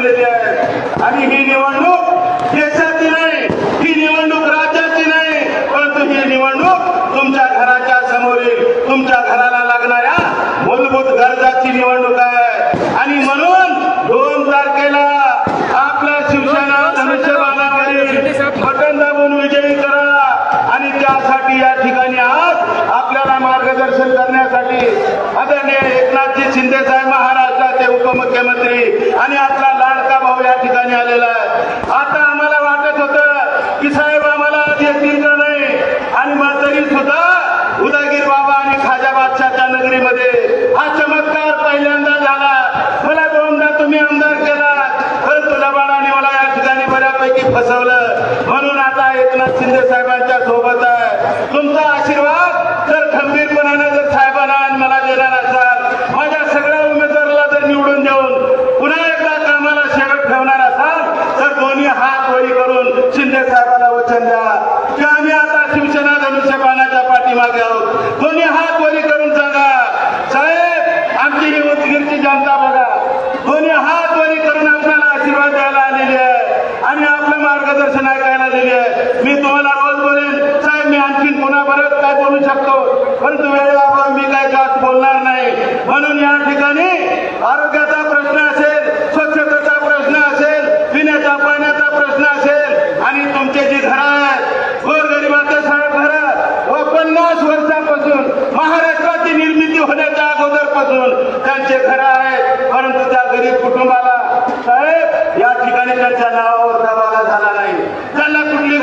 जशाच तशी तुंबलेली आहे. आणि ही निवडणूक देशाची नाही ही निवडणूक राज्याची नाही. परंतु ही निवडणूक तुमच्या घराच्या समोरील तुमच्या घराला लागणाऱ्या मूलभूत गरजाची निवडणूक आहे. आणि म्हणून दोन तारखेला आपल्या शिवसेना धनुष्यबाणावरील बटन दाबून विजयी करा. आणि त्यासाठी या ठिकाणी आज आपल्याला मार्गदर्शन करण्यासाठी आदरणीय एकनाथजी शिंदे साहेब महाराष्ट्राचे उपमुख्यमंत्री आणि आपला लाडका भाऊ या ठिकाणी आलेला आहे. आता आम्हाला वाटत होतं की साहेब आम्हाला येतील का नाही आणि मग तरी सुद्धा उदयगीर बाबा आणि खाजा बादशाच्या नगरीमध्ये हा चमत्कार पहिल्यांदा झाला. मला दोनदा तुम्ही आमदार केला. परंतु लबाडाने मला या ठिकाणी बऱ्यापैकी फसवलं. म्हणून आता एकनाथ शिंदे साहेबांच्या सोबत आहे. तुमचा आशीर्वाद तर खंबीरपणाने जर साहेबांना आणि मला देणार असाल माझ्या सगळ्या उमेदवाराला जर निवडून देऊन पुन्हा एकदा कामाला शेवट ठेवणार असाल तर दोन्ही हात वरी करून शिंदे साहेबांना वचन द्या. की आम्ही आता शिवसेना धनुष्यबाणाच्या पाठीमागे आहोत. दोन्ही हात वरी करून सांगा. साहेब आमची ही उदगीरची जनता बघा. दोन्ही हात वरी करून आपल्याला आशीर्वाद द्यायला आलेली आहे. आणि आपलं मार्गदर्शन ऐकायला दिले आहे. मी तुम्हाला रोज बोलेन मी आणखी पुन्हा काय बोलू शकतो? परंतु वेळेबाबत मी काय जास्त बोलणार नाही. म्हणून या ठिकाणी आरोग्याचा प्रश्न असेल स्वच्छतेचा प्रश्न असेल पिण्याचा पाण्याचा प्रश्न असेल आणि तुमचे जी घरं आहेत गोरगरिबाचे साहेब घरं व पन्नास वर्षापासून महाराष्ट्राची निर्मिती होण्याच्या अगोदरपासून त्यांचे घरं आहेत. परंतु त्या गरीब कुटुंबाला साहेब या ठिकाणी त्यांच्या नावावर दबाला झाला नाही त्यांना कुठली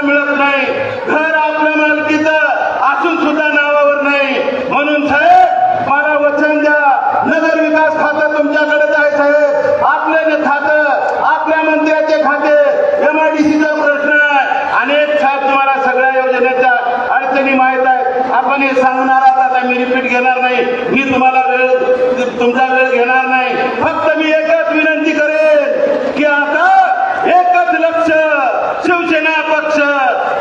आपल्याला मिळत नाही. घर आपल्या मालकीचं असून सुद्धा नावावर नाही. म्हणून साहेब मला वचन द्या. नगर विकास खातं तुमच्याकडेच आहे साहेब. आपले खातं आपल्या मंत्र्याचे खाते एमआयडीसीचा प्रश्न आहे. अनेक साहेब तुम्हाला सगळ्या योजनेच्या अडचणी माहीत आहेत. आपण हे सांगणार आता मी रिपीट घेणार नाही. मी तुम्हाला वेळ तुमचा वेळ घेणार नाही. फक्त मी एकच विनंती करेन की आता एकच लक्ष शिवसेना पक्ष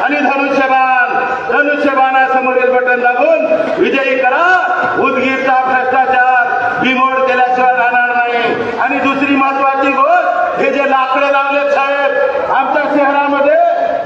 आणि धनुष्यबाण धनुष्यबाणासमोरील बटन दाबून विजयी करा उदगीरचा भ्रष्टाचार बिमोड केल्याशिवाय राहणार नाही आणि दुसरी महत्वाची गोष्ट हे जे लाकडे लावले साहेब आमच्या शहरामध्ये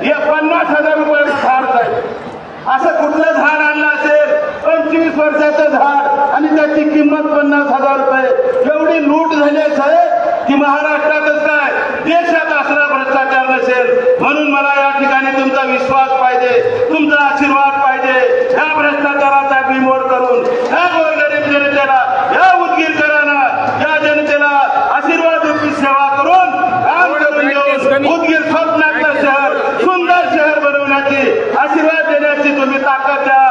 हे पन्नास हजार रुपये झाड साहेब असं कुठलं झाड आणलं असेल? पंचवीस वर्षाचं झाड आणि त्याची किंमत पन्नास हजार रुपये. एवढी लूट झाली आहे साहेब की महाराष्ट्रातच काय? देशात असला भ्रष्टाचार नसेल. म्हणून मला या ठिकाणी तुमचा विश्वास पाहिजे तुमचा आशीर्वाद पाहिजे. ह्या भ्रष्टाचाराचा बिमोड करून ह्या गोरगरीब जनतेला या उदगीरकरांना या जनतेला आशीर्वाद रूपी सेवा करून काम करून देऊन उदगीर स्वप्नातलं शहर सुंदर शहर बनवण्याची आशीर्वाद देण्याची तुम्ही ताकद द्या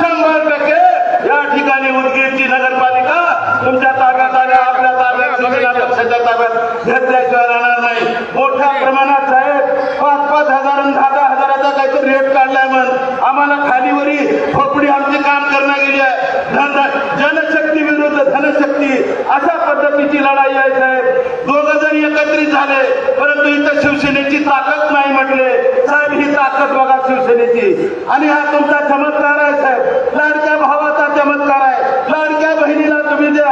शंभर टक्के या ठिकाणी उदगीरची नगरपालिका तुमच्या ताब्यात आल्या आपल्या ताब्यात शिवसेना पक्षाच्या ताब्यात घेतल्याशिवाय राहणार नाही. मोठ्या प्रमाणात साहेब पाच पाच हजार दहा दहा हजाराचा काहीतरी रेट काढलाय म्हण. आम्हाला खालीवरी खोपडी आमची काम करणं गेली आहे. धंदा विरुद्ध धनशक्ती अशा पद्धतीची लढाई आहे साहेब. दोघ जण एकत्रित झाले परंतु इथं शिवसेनेची ताकद नाही म्हटले. साहेब ही ताकद बघा शिवसेनेची. आणि हा तुमचा चमत्कार आहे साहेब. लाडक्या भावाचा चमत्कार आहे. लाडक्या बहिणीला तुम्ही जे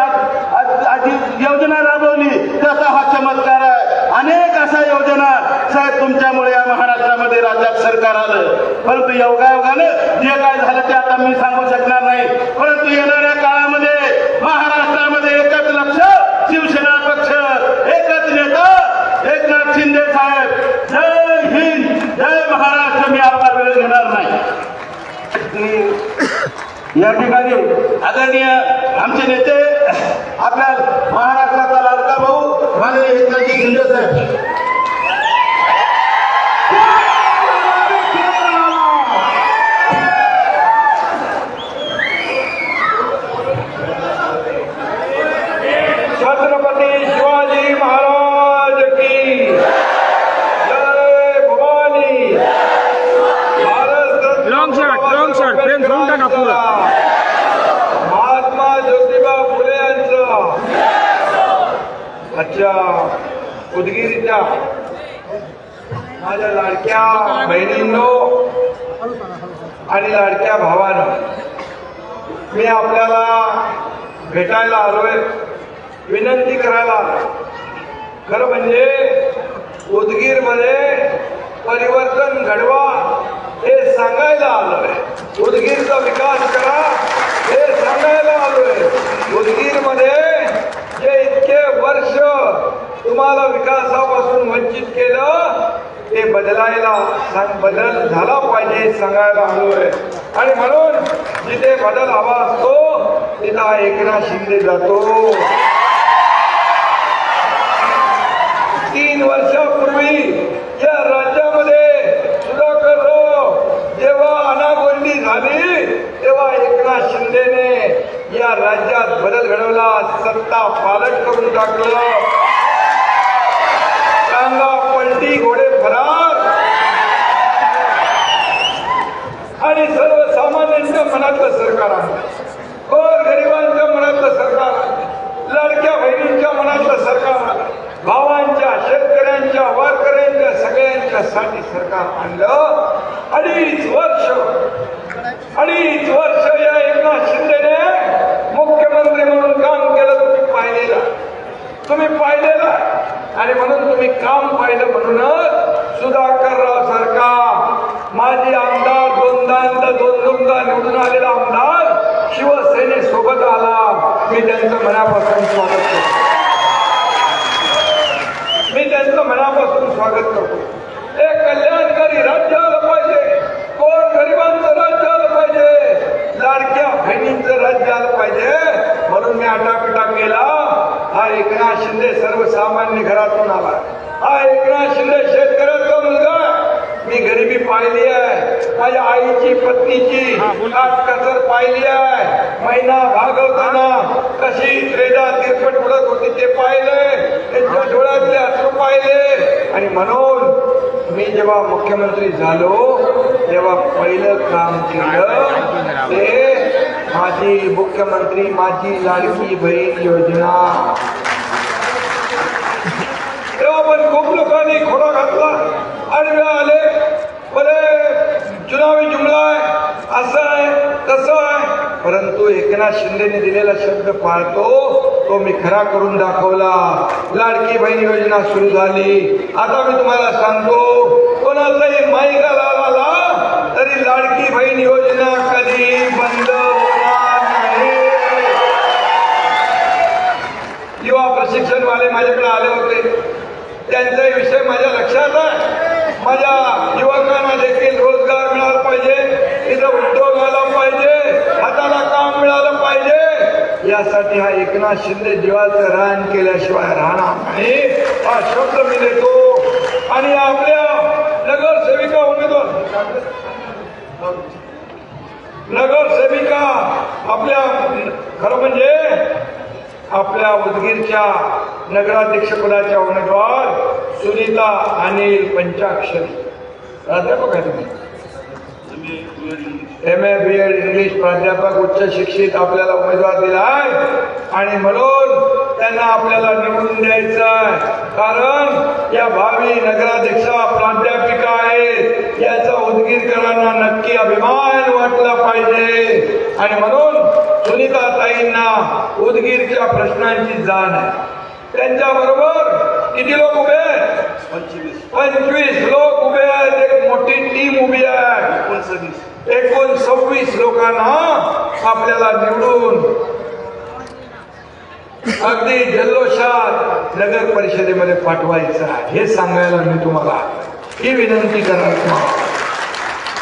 योजना राबवली त्याचा हा चमत्कार आहे. अनेक अशा योजना साहेब तुमच्यामुळे राज्यात सरकार आलं. परंतु योगायोगानं जे काय झालं ते आता मी सांगू शकणार नाही. परंतु येणाऱ्या काळामध्ये महाराष्ट्रामध्ये एकच लक्ष शिवसेना पक्ष एकच नेता एकनाथ शिंदे साहेब. जय हिंद जय महाराष्ट्र. मी आपला वेळ घेणार नाही. या ठिकाणी आदरणीय आमचे नेते आपल्या महाराष्ट्राचा लाडका भाऊ माननीय एकनाथजी शिंदे साहेब छत्रपती शिवाजी महाराज की जय भवानी आजच्या उदगीरच्या माझ्या लाडक्या बहिणींनो आणि लाडक्या भावानं मी आपल्याला भेटायला आलोय. विनंती करायला आलोय. खरं म्हणजे उदगीरमध्ये परिवर्तन घडवा हे सांगायला आलोय. उदगीरचा विकास करा हे सांगायला आलोय. उदगीरमध्ये जे इतके वर्ष तुम्हाला विकासापासून वंचित केलं ते बदलायला सांग बदल झाला पाहिजे सांगायला हवंय आणि म्हणून जिथे बदल हवा असतो तिथं हा एकनाथ शिंदे जातो. तीन वर्षापूर्वी या राज्यामध्ये सुधाकरराव जेव्हा अनागोंडी झाली तेव्हा एकनाथ शिंदेने या राज्यात बदल घडवला सत्ता पालट करून टाकलं. पलटी घोडे फरार. आणि सर्वसामान्यांच्या मनातलं सरकार आहे. गोर गरिबांच्या मनातलं सरकार आहे. लाडक्या बहिणींच्या मनातलं सरकार आहे. भावांच्या शेतकऱ्यांच्या वारकऱ्यांच्या सगळ्यांच्या साठी सरकार आणलं. अडीच वर्ष अडीच वर्ष या एकनाथ शिंदेने मुख्यमंत्री म्हणून काम केलं तुम्ही पाहिलेलं तुम्ही पाहिलेलं आहे. आणि म्हणून तुम्ही काम पाहिलं म्हणूनच सुधाकरराव सारखा माजी आमदार दोनदा दोन दोनदा निवडून आलेला आमदार शिवसेनेसोबत आला. मी त्यांचं मनापासून स्वागत करतो. मी त्यांचं मनापासून स्वागत करतो. एक कल्याणकारी राज्य आलं पाहिजे. कोण गरिबांचं राज्य आलं पाहिजे? लाडक्या बहिणींचं राज्य आलं पाहिजे. म्हणून मी आटापिटा केला. हा एकनाथ शिंदे सर्वसामान्य घरातून आला. हा एकनाथ शिंदे शेतकऱ्याचा मुलगा. मी गरिबी पाहिली आहे. माझ्या आईची पत्नीची कचर पाहिली आहे. महिना भागवताना कशी त्रेदा तिरपट उडत होती ते पाहिले. त्यांच्या डोळ्यातले अश्रू पाहिले. आणि म्हणून मी जेव्हा मुख्यमंत्री झालो तेव्हा पहिलं काम केलं ते माझी मुख्यमंत्री माझी लाडकी बहीण योजना। चुनावी जुमला आहे, असं आहे, तसं आहे. परंतु एकनाथ दिलेला शब्द पाळतो तो मी खरा करून दाखवला. लाडकी बहीण योजना सुरू झाली. आता मी तुम्हाला सांगतो, कोणाचाही माईका आला तरी लाडकी बहीण योजना कधी शिक्षणवाले प्रशिक्षणवाले माझ्याकडे आले होते. त्यांचा विषय माझ्या लक्षात आहे. माझ्या युवकांना देखील रोजगार मिळाला पाहिजे. तिथं उद्योग आला पाहिजे. हाताला काम मिळालं पाहिजे. यासाठी हा एकनाथ शिंदे जीवाचं रान केल्याशिवाय राहणार नाही. हा शब्द मी देतो. आणि आपल्या नगरसेविका उमेदवार. नगरसेविका आपल्या खरं म्हणजे आपल्या उदगीरच्या नगराध्यक्षपदाच्या उमेदवार सुनीता अनिल पंचाक्षरी. प्राध्यापक M A B Ed English प्राध्यापक उच्च शिक्षित आपल्याला उमेदवार दिला आहे आणि म्हणून त्यांना आपल्याला निवडून द्यायचं आहे कारण या भावी नगराध्यक्षा प्राध्यापिका आहेत. याचा उदगीरकरांना नक्की अभिमान वाटला पाहिजे. आणि म्हणून ताईंना उदगीरच्या प्रश्नांची जाण आहे. त्यांच्या बरोबर किती लोक उभे आहेत? पंचवीस. पंचवीस लोक उभे आहेत. एक मोठी टीम उभी आहे. एकोणसव्वीस. एकोणसव्वीस लोकांना आपल्याला निवडून अगदी जल्लोषात नगर परिषदेमध्ये पाठवायचं आहे. हे सांगायला मी तुम्हाला ही विनंती करणार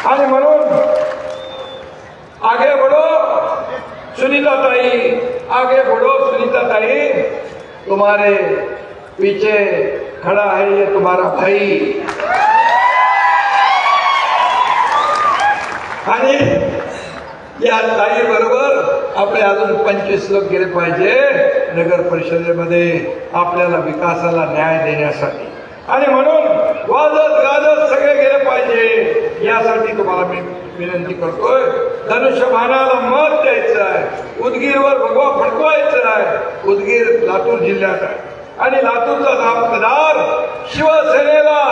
आणि म्हणून आगे बढो. सुनीता ताई आगे बढ़ो सुनीता ताई। तुम्हारे पीछे खड़ा है ये तुम्हारा भाई। आणि या ताई बरोबर आपले अजून पंचवीस लोक गेले पाहिजे नगर परिषदेमध्ये आपल्याला विकासाला न्याय देण्यासाठी. आणि म्हणून वाजत गाजत सगळे गेले पाहिजे यासाठी तुम्हाला मी विनंती करतोय. धनुष्यबाणाला मत द्यायचं आहे. उदगीरवर भगवा फडकवायचं आहे. उदगीर लातूर जिल्ह्यात आहे. आणि लातूरचा हा शिवसेनेला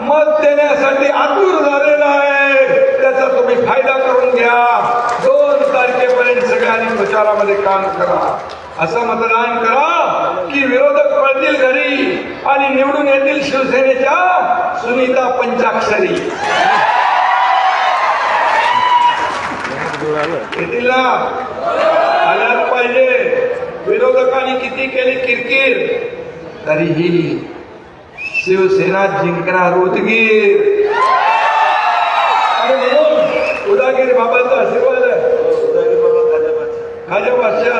मत देण्यासाठी आतुर झालेला आहे. त्याचा तुम्ही फायदा करून घ्या. दोन तारखेपर्यंत सगळ्यांनी प्रचारामध्ये काम करा. असं मतदान करा की विरोधक पळतील घरी आणि निवडून येतील शिवसेनेच्या सुनीता पंचाक्षरी. येतील आल्याच पाहिजे. विरोधकांनी किती केली किरकिर. तरीही शिवसेना जिंकणार उदगीर. उदागीर बाबांचा आशीर्वाद आहे.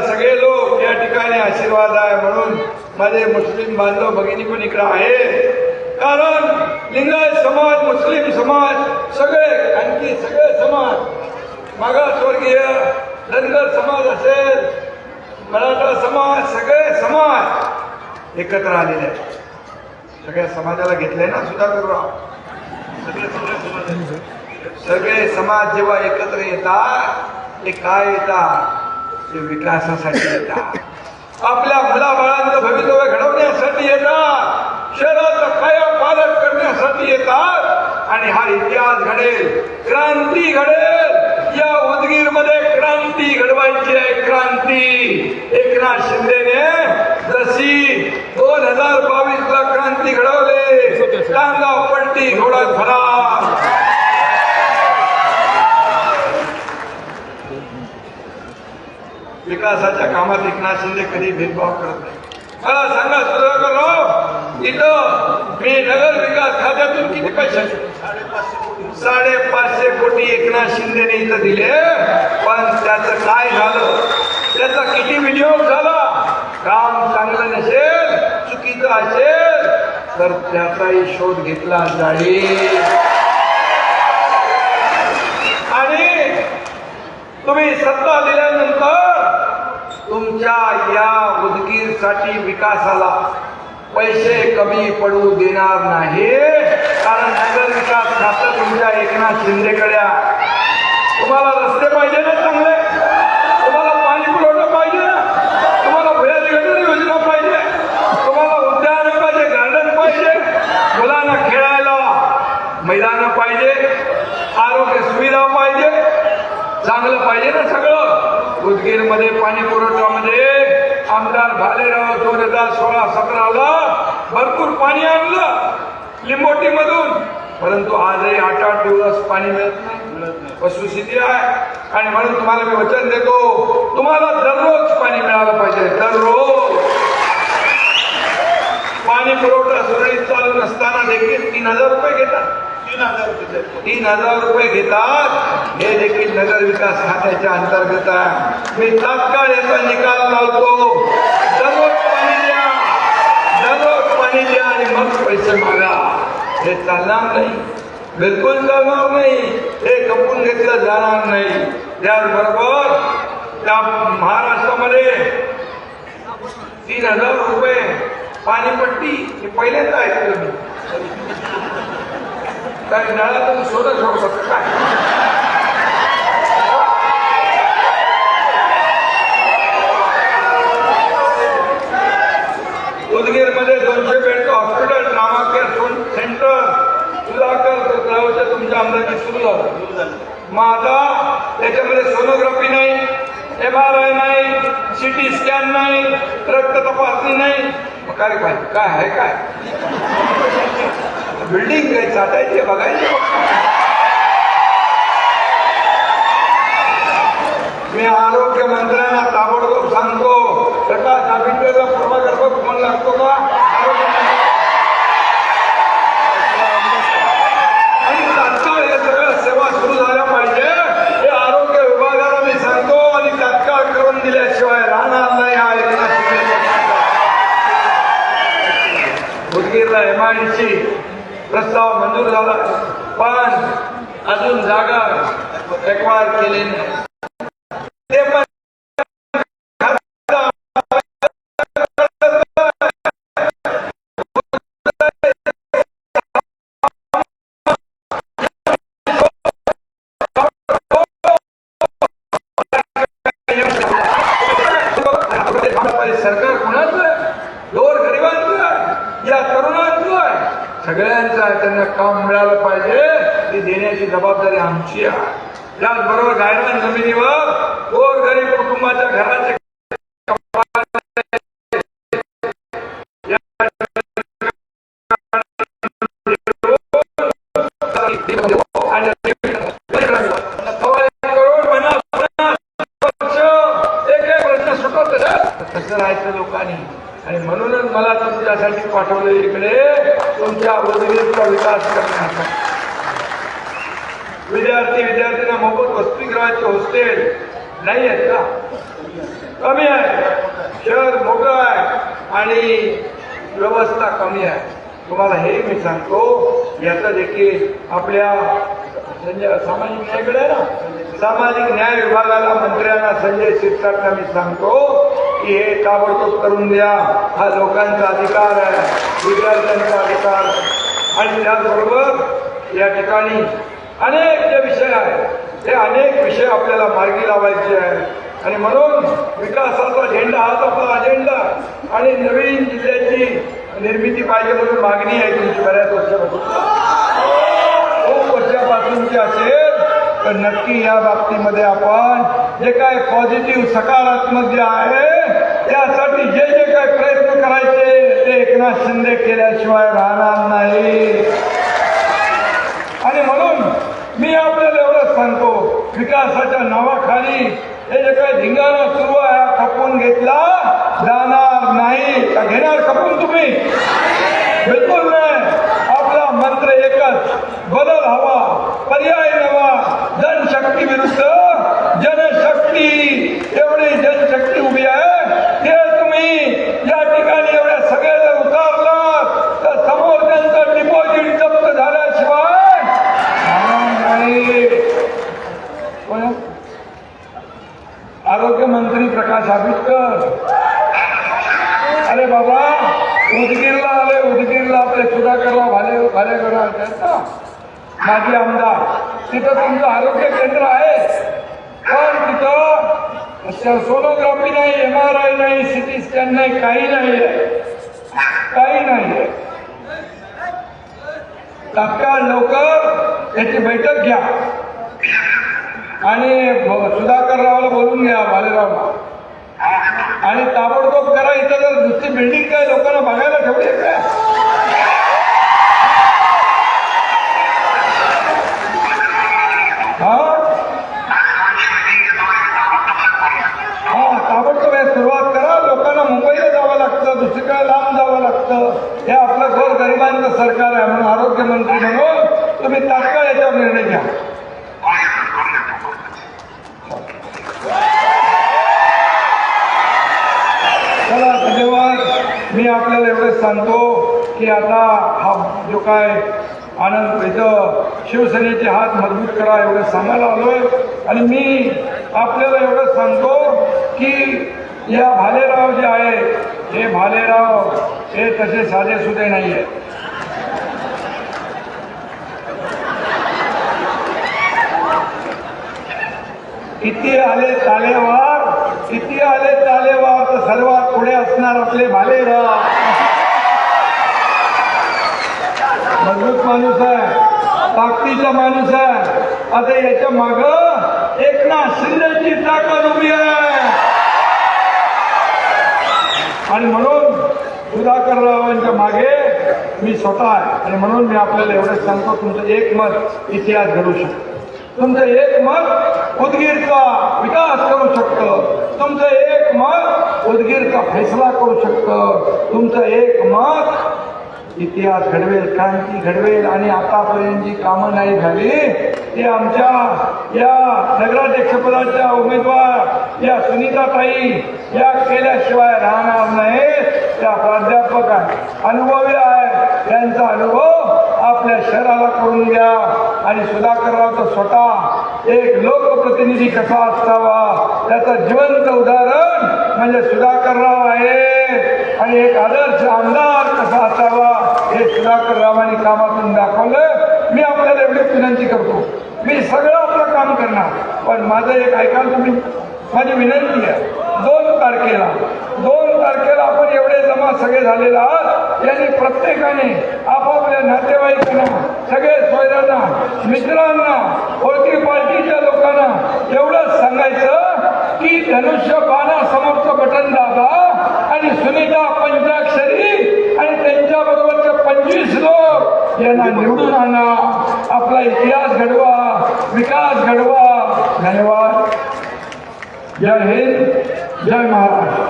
सगळे लोक या ठिकाणी आशीर्वाद आहे म्हणून माझे मुस्लिम बांधव भगिनी पण इकडे आहे कारण लिंगायत समाज मुस्लिम समाज सगळे आणखी सगळे समाज मागासवर्गीय धनगर समाज असेल मराठा समाज सगळे समाज एकत्र आलेले आहेत. सगळ्या समाजाला घेतलंय ना सुधाकरराव? सगळे सगळे समाज सगळे समाज जेव्हा एकत्र येतात ते काय येतात? ते विकासासाठी येतात. आपल्या मुलाबाळांचं भवितव्य घडवण्यासाठी येतात. शहराचा काया पालन करण्यासाठी येतात. आणि हा इतिहास घडेल क्रांती घडेल. मध्ये क्रांती घडवायची आहे क्रांती. एकनाथ शिंदेने जशी दोन हजार बावीस ला क्रांती घडवले टांगा पट्टी घोडा खरा विकासाच्या कामात एकनाथ शिंदे कधी भेदभाव करत नाही. मला सांगा सुधाकर राव इथं मी नगर विकास खात्यातून किती पैसे साडेपाचशे कोटी एकनाथ शिंदेने इथं दिले. पण त्याचं काय झालं? त्याचा किती विनियोग झाला? काम चांगलं नसेल चुकीचं असेल तर त्याचाही शोध घेतला जाईल. आणि तुम्ही सत्ता दिल्यानंतर तुमच्या या उदगीरसाठी विकासाला पैसे कमी पडू देणार नाही. कारण नगर विकास खातं तुमच्या एकनाथ शिंदेकडे तुम्हाला रस्ते पाहिजे ना चांगले? तुम्हाला पाणी पुरवठा पाहिजे ना? तुम्हाला भुयारी गटर योजना पाहिजे? तुम्हाला उद्यान पाहिजे गार्डन पाहिजे? मुलांना खेळायला मैदान पाहिजे? आरोग्य सुविधा पाहिजे? चांगलं पाहिजे ना सगळं? उदगीरमध्ये पाणी पुरवठ्यामध्ये आमदार भालेराव दोन हजार सोळा सतराला भरपूर पाणी आणलं. लिंबोटीमधून. परंतु आजही आठ आठ दिवस पाणी मिळत नाही. वस्तुस्थिती आहे. आणि म्हणून तुम्हाला मी वचन देतो तुम्हाला दररोज पाणी मिळालं पाहिजे. दररोज. पाणी पुरवठा सुरळीत चालू नसताना देखील तीन हजार रुपये घेतात. तीन हजार रुपये तीन हजार रुपये घेतात. हे देखील नगर विकास खात्याच्या अंतर्गत आहे. मी तात्काळ याचा निकाल लावतो. दररोज पाणी द्या. दररोज पाणी द्या आणि मग पैसे मागा. हे चालणार नाही. बिलकुल चालणार नाही. हे खपून घेतलं जाणार नाही. त्याचबरोबर त्या महाराष्ट्रामध्ये तीन हजार रुपये पाणीपट्टी हे पहिल्यांदा ऐकलं मी काय नळातून सोडत सोडत काय उदगीर दोनशे बेडचं हॉस्पिटल नामाकेअर सेंटर सुधाकर गावच्या तुमच्या आमदारकी सुरू झालं. मग आता त्याच्यामध्ये सोनोग्राफी नाही एम आर आय नाही सी टी स्कॅन नाही रक्त तपासणी नाही. काय पाहिजे काय आहे काय? बिल्डिंग साधायचे बघायचे मी आरोग्य मंत्र्यांना ताबडतोब सांगतो सकाळ आंबेडकरला कुणाचं गोर गरिबांचं सगळ्यांचं आहे त्यांना काम मिळालं पाहिजे. ती देण्याची जबाबदारी आमची आहे. त्याचबरोबर गायरान जमिनीवर. गोर गरीब कुटुंबाच्या घराचे हे मी सांगतो याचा देखील आपल्या संजय सामाजिक न्यायकडे ना? सामाजिक न्याय विभागाला मंत्र्यांना संजय शिरसाटला मी सांगतो की हे ताबडतोब करून द्या हा लोकांचा अधिकार आहे विद्यार्थ्यांचा अधिकार. आणि त्याचबरोबर या ठिकाणी अनेक जे विषय आहेत ते अनेक विषय आपल्याला मार्गी लावायचे आहेत. आणि म्हणून विकासाचा झेंडा हाच आपला अजेंडा आणि नवीन जिल्ह्याची निर्मिती पाहिजे म्हणून मागणी आहे तुमची बऱ्याच वर्षापासून. खूप वर्षापासूनची असेल. तर नक्की या बाबतीमध्ये आपण जे काय पॉझिटिव्ह सकारात्मक जे आहे त्यासाठी जे जे काय प्रयत्न करायचे ते एकनाथ शिंदे केल्याशिवाय राहणार नाही. आणि म्हणून मी आपल्याला एवढंच सांगतो विकासाच्या नावाखाली हे जे काय धिंगाणा सुरू आहे हा खपवून घेतला. नाही का घेणार खपवून तुम्ही. बिलकुल नाही. आपला मंत्र एकच बदल हवा पर्याय नवा. जनशक्ती विरुद्ध जनशक्ती. एवढी जनशक्ती उभी आहे ते तुम्ही या ठिकाणी एवढ्या सगळ्या जर उतारलात. तर समोर त्यांचं डिपॉझिट जप्त झाल्याशिवाय आरोग्य मंत्री प्रकाश आंबेडकर अरे बाबा उदगीरला आले उदगीरला आपले सुधाकरराव भाले भालेकर आहेत ना? माजी आमदार. तिथं तुमचं आरोग्य केंद्र आहे. पण तिथं सोनोग्राफी नाही एम आर आय नाही सिटी स्कॅन नाही काही नाही आहे. काही नाही तात्काळ लवकर याची बैठक घ्या. आणि सुधाकररावला बोलून घ्या भालेरावला. आणि ताबडतोब करा इथं जर दुसरी बिल्डिंग काय लोकांना बघायला ठेवली काय? गरिबांचं सरकार आहे म्हणून आरोग्यमंत्री म्हणून तुम्ही तात्काळ याच्यावर निर्णय घ्या. चला धन्यवाद. मी आपल्याला एवढंच सांगतो की आता हा जो काय आनंद इथं शिवसेनेचे हात मजबूत करा एवढं सांगायला आलोय. आणि मी आपल्याला एवढंच सांगतो की या भालेराव जे आहे हे भालेराव हे तसे साधे सुधे नाही आहे किती आले तालेवार किती आले तालेवार तर सर्वात पुढे असणार आपले भालेराव मजबूत माणूस आहे ताकदीचा माणूस आहे. आता याच्या माग एकनाथ शिंदेची ताकद उभी आहे. आणि म्हणून सुधाकररावांच्या मागे मी स्वतः आहे. आणि म्हणून मी आपल्याला एवढंच सांगतो तुमचं एक मत इतिहास घडू शकतो. तुमचं एक मत उदगीरचा विकास करू शकतं. तुमचं एक मत उदगीरचा फैसला करू शकतं. तुमचं एक मत इतिहास घडवेल क्रांती घडवेल आणि आतापर्यंत जी कामं नाही झाली ते आमच्या या नगराध्यक्षपदाच्या उमेदवार या सुनीताताई या केल्याशिवाय राहणार नाही त्या प्राध्यापक आहे अनुभवी आहे त्यांचा अनुभव आपल्या शहराला करून द्या. आणि सुधाकररावचा स्वतः एक लोकप्रतिनिधी कसा असावा त्याचं जिवंत उदाहरण म्हणजे सुधाकरराव आहे. आणि एक आदर्श आमदार कसा असावा हे सुधाकररावांनी कामातून दाखवलं. मी आपल्याला एवढीच विनंती करतो. मी सगळं आपलं काम करणार पण माझं एक ऐकाल तुम्ही? माझी विनंती आहे दोन तारखेला दोन तारखेला आपण एवढे जमा सगळे झालेला आहात. यांनी प्रत्येकाने आपापल्या नातेवाईकांना सगळे सोयऱ्यांना मित्रांना ओळखी पार्टीच्या लोकांना एवढंच सांगायचं की धनुष्य बाणा समोरचं बटन दाबा आणि सुनीता पंचाक्षरी आणि त्यांच्या बरोबरचे पंचवीस लोक यांना निवडून आणा. आपला इतिहास घडवा विकास घडवा. धन्यवाद. जय हिंद जय महाराष्ट्र.